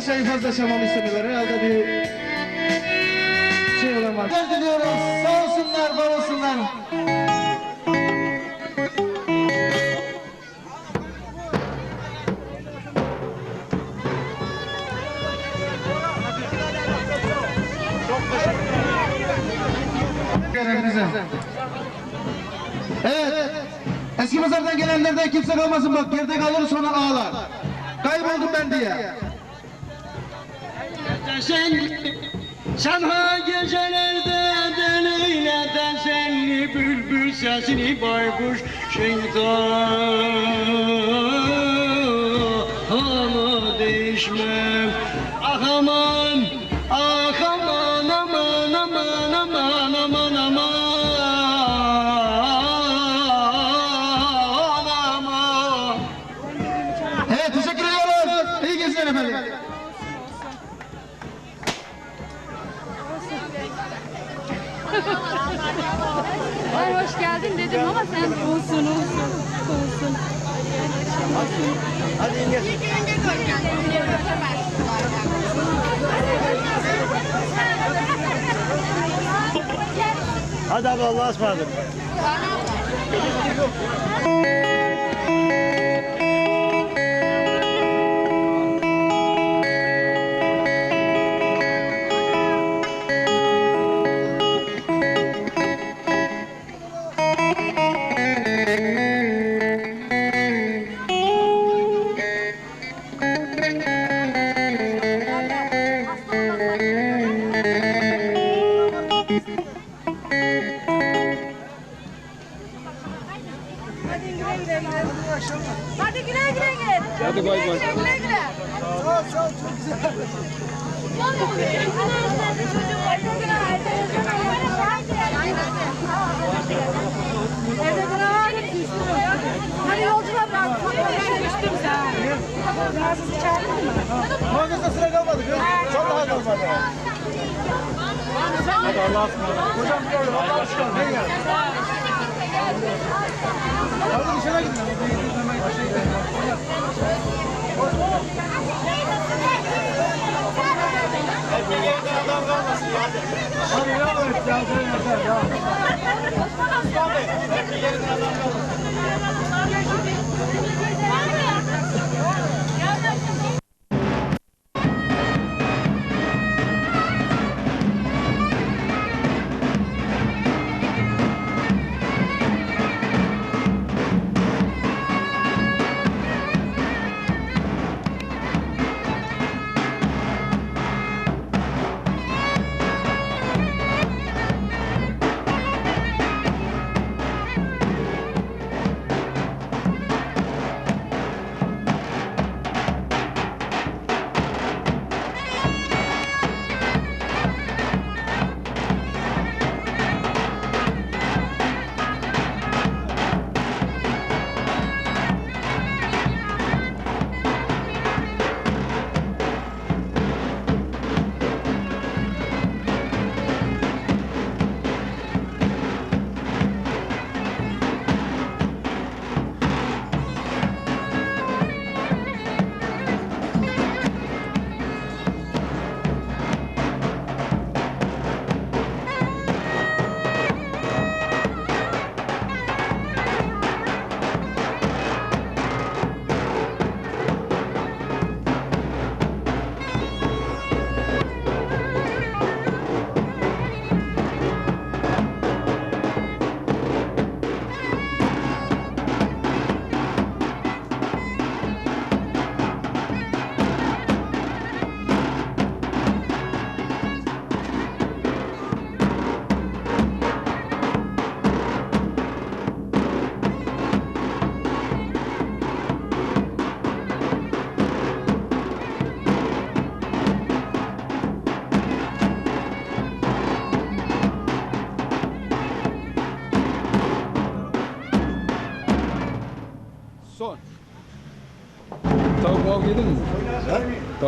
parçayı fazla çalmamı istemiyorlar. Herhalde bir şey olan var. diliyoruz. Sağ olsunlar, var olsunlar. Hepinize. Evet. Eski mezardan gelenlerden kimse kalmasın bak geride kalır sonra ağlar. Kayboldum ben diye. Sen, sen ha gecelerde deliyle seni bülbül sesini baykuş şeytana değişmem Ah olsun olsun olsun. Hadi abi Allah'a ısmarladık. Hadi Allah'a ısmarladık. Hocam gördüm. Allah'a ısmarladık. Ben geldim. Hadi dışarı gidin. Hadi ya evet ya. Yeter ya. Son.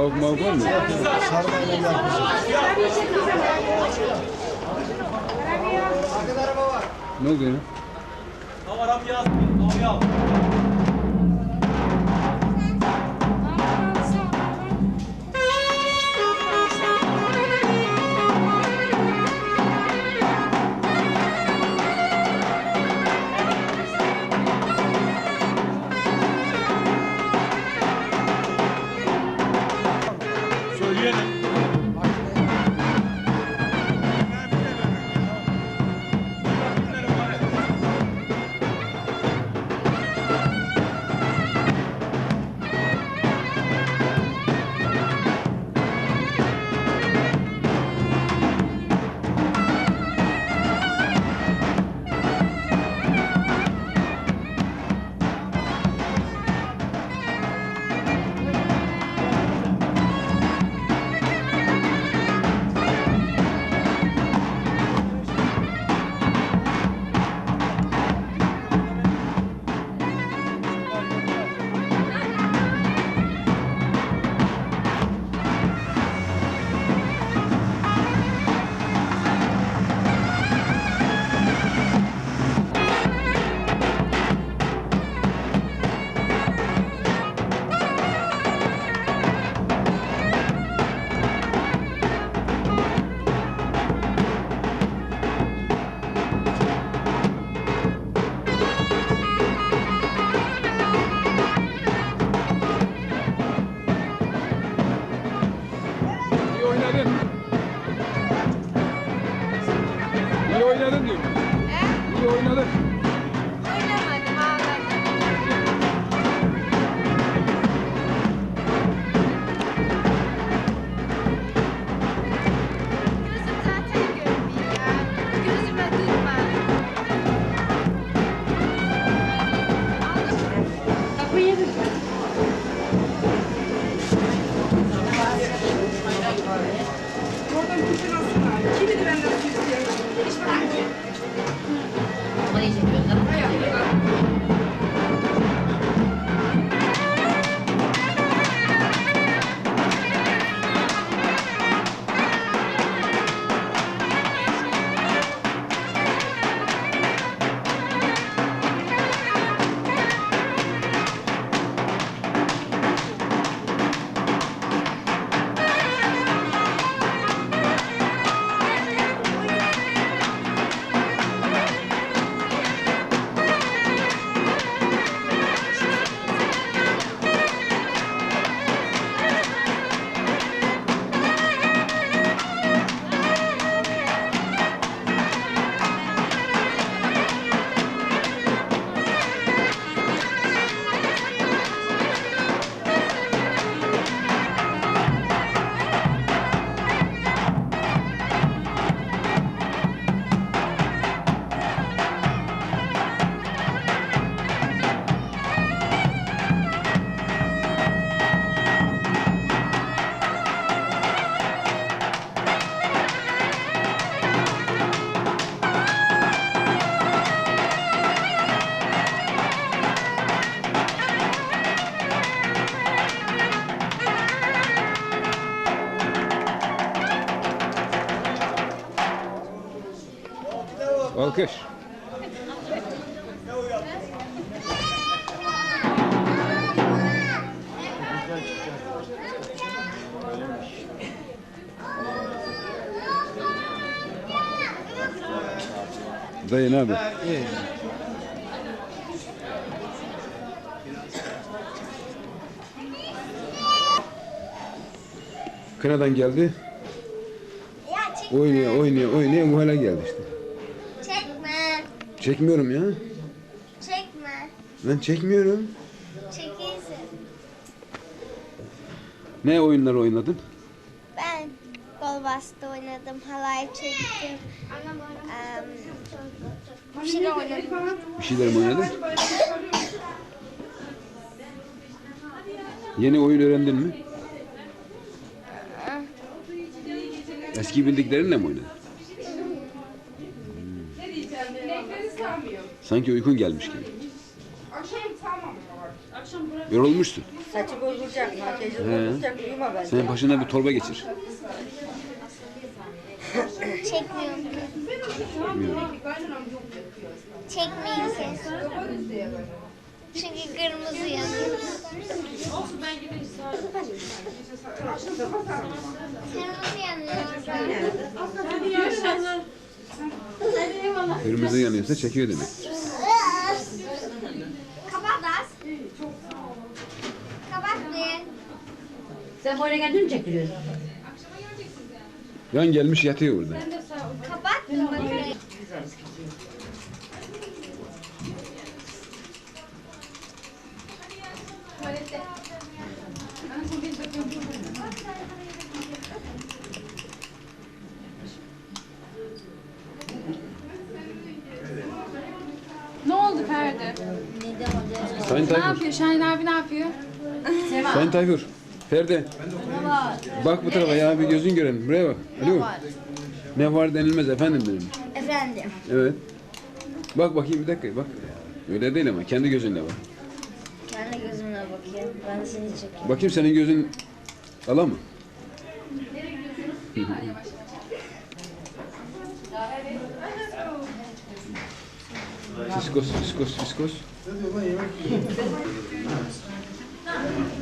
Tavuk mavuk var mı? Ne oldu ya? Parayı oynadın diyor. He? İyi oynadın. Oynamadım ağladım. Gözüm zaten görmüyor ya. Gözüme durma. Aldım. Kapıyı mı? Oradan kurtulursun abi. Kimi de benden istiyor. Hiç bana Thank you. Alkış. Dayı ne abi? Kınadan geldi. Ya çekme. Oynuyor, oynuyor, oynuyor. Bu hale geldi işte. Çekmiyorum ya. Çekme. Ben çekmiyorum. Çekilsin. Ne oyunlar oynadın? Ben gol bastı oynadım. Halay çektim. Bir şeyler oynadım. Bir şeyler mi oynadın? Yeni oyun öğrendin mi? Eski bildiklerinle mi oynadın? Hmm. Sanki uykun gelmiş gibi. Yorulmuşsun. Saçı bozulacak, makyajı He. bozulacak. Uyuma bence. Senin başına bir torba geçir. Çekmiyorum ki. Çekmeyin siz. Çünkü kırmızı yanıyor. Kırmızı yanıyor. Kırmızı yanıyorsa çekiyor demek. Kapat az. Kapat bir. Sen böyle kendin mi çekiliyorsun? Yan gelmiş yatıyor burada. Kapat. Ne oldu Ferdi? Sayın Ne Tayfur. yapıyor? Şahin abi ne yapıyor? Sayın Tayfur. Ferdi. Bak bu tarafa ya bir gözün görelim. Buraya bak. Alo. Ne var denilmez efendim benim. Efendim. Evet. Bak bakayım bir dakika bak. Öyle değil ama kendi gözünle bak. Kendi gözümle bakayım. Ben seni çekeyim. Bakayım senin gözün ala mı? Fiskos, fiskos, fiskos.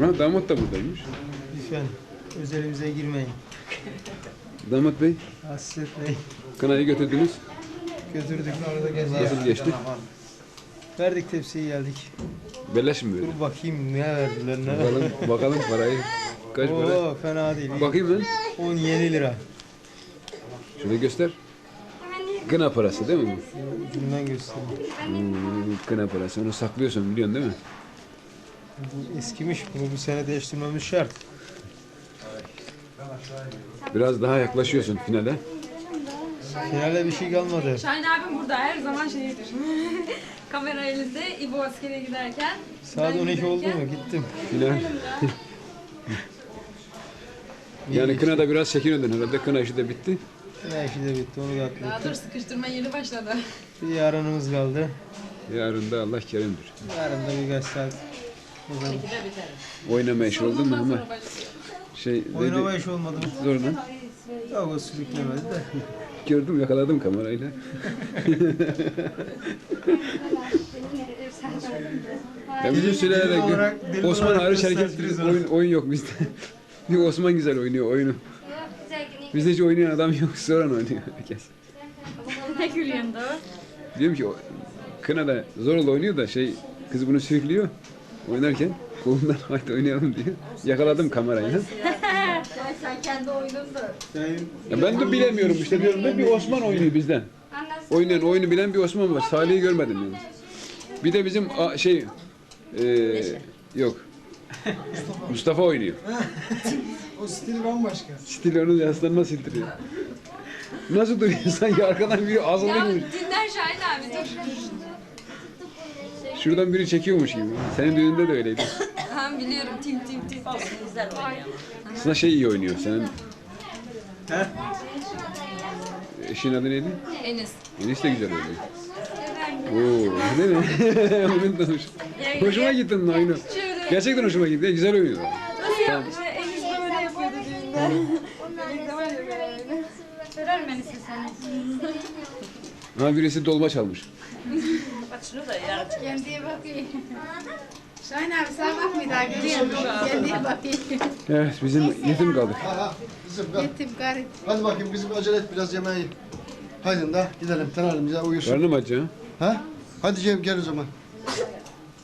Ha, damat da buradaymış. Lütfen özelimize girmeyin. Damat bey, Hasret Bey kınayı götürdünüz. götürdük arada geziyor. Nasıl geçti? Verdik tepsiyi geldik. Beleş mi böyle? Dur bakayım ne verdiler ne Bakalım, bakalım parayı. Kaç para? Oo fena değil. Bakayım ben. 17 lira. Şunu göster. Kına parası değil mi bu? Ucundan göstereyim. Hmm, kına parası. Onu saklıyorsun biliyorsun değil mi? Bu eskimiş. Bunu bu sene değiştirmemiz şart. Biraz daha yaklaşıyorsun finale. Finalde bir şey kalmadı. Şahin abim burada her zaman şeydir. Kamera elinde İbo askere giderken. Saat ben 12 oldu mu? Gittim. Final. yani kına da biraz çekiniyordun herhalde. Kına işi de bitti. Ne işi de bitti onu da Daha atlattık. dur sıkıştırma yeni başladı. Bir yarınımız kaldı. Yarın da Allah kerimdir. Yarın da birkaç saat. O zaman Oynama işi oldu mu ama şey oynama dedi iş olmadı mı? zorla Yok o sürüklemedi de. gördüm yakaladım kamerayla. ya bizim olarak- delil Osman olarak hariç herkes onu. oyun, oyun yok bizde. Bir Osman güzel oynuyor oyunu. Bizde hiç oynayan adam yok. Soran oynuyor herkes. ne gülüyorsun da? Diyorum ki o- Kına'da Zorlu oynuyor da şey kız bunu sürüklüyor. Oynarken kolundan haydi oynayalım diyor. Yakaladım kamerayı. Sen kendi oyunun da. Yani Ya ben de bilemiyorum işte diyorum ben bir Osman oynuyor bizden. Oynayan oyunu bilen bir Osman var. Salih'i görmedim yani. Bir de bizim a- şey eee yok. Mustafa oynuyor. o stil bambaşka. Stil onun yaslanma stili. Nasıl duruyor sanki arkadan biri azalıyormuş. Dinler Şahin abi dur. Şuradan biri çekiyormuş gibi. Senin düğünde de öyleydi. Ben biliyorum tim tim tim. Aslında şey iyi oynuyor. Senin He? eşin adı neydi? Enis. Enis de güzel oynuyor. Oo, değil mi? Unutmamış. Hoşuma gitti onun oyunu. Gerçekten hoşuma gitti. Güzel oynuyor. Tamam. Enis böyle yapıyordu düğünde. Birlikte var ya böyle. Mi Enis'i sen? Ha birisi dolma çalmış. Kendine bakayım. Şahin abi sen bak bir daha görüyor musun? Kendine bakayım. Evet bizim yetim kaldık. Kızım gel. Yetim garip. Hadi bakayım kızım acele et biraz yemeği. Haydi da gidelim tenalimize uyusun. Karnım acı ha. Ha? Hadi Cem gel o zaman.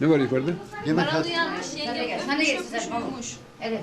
Ne var yukarıda? Yemek hadi. Yanlış yenge. Sen de gelsin. Evet.